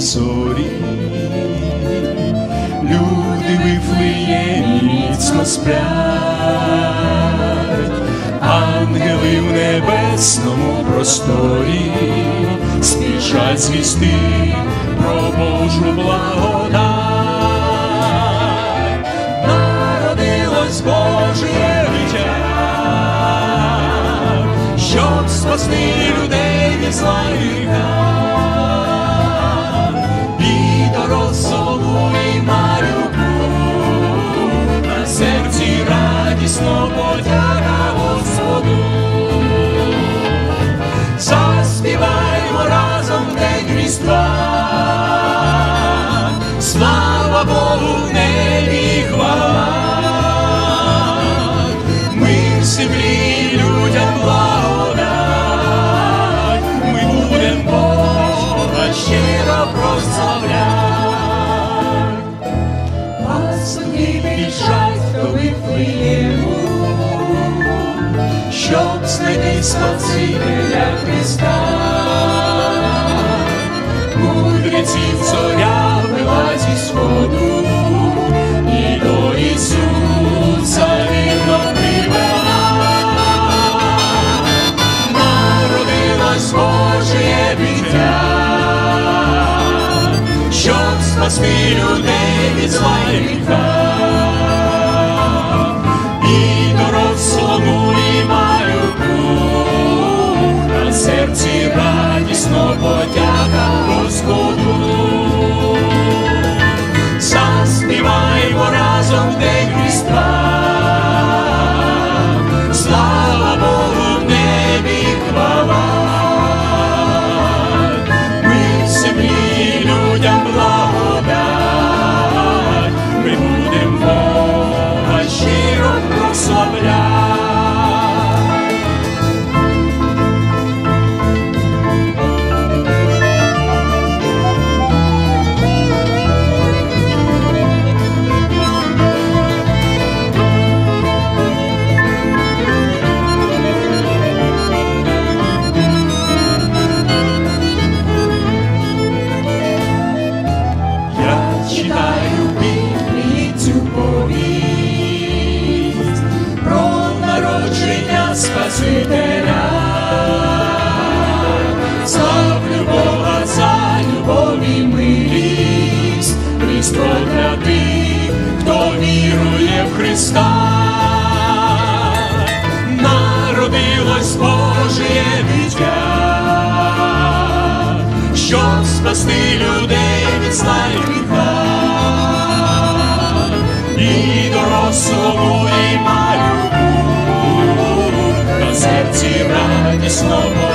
зорі, люди вифлиє міцно сплять, ангели в небесному просторі спішать звісти про Божу благодать, народилось Божє життя, щоб спасти людей від зла. Прославлять. Пасуни біжать до Вифлеєму, щоб знайти Спасителя Христа. Мудреців спасти людей від зла і гріха. І дорослому, і малюку на серці радісно подяка Господу. Заспіваємо разом день Спасителя. Славлю Бога за любов і милість, Христо для тих, хто вірує в Христа. Народилось Божє дитя щоб спасти людей від зла і гріха. І дорослому, і малюку на серці радісно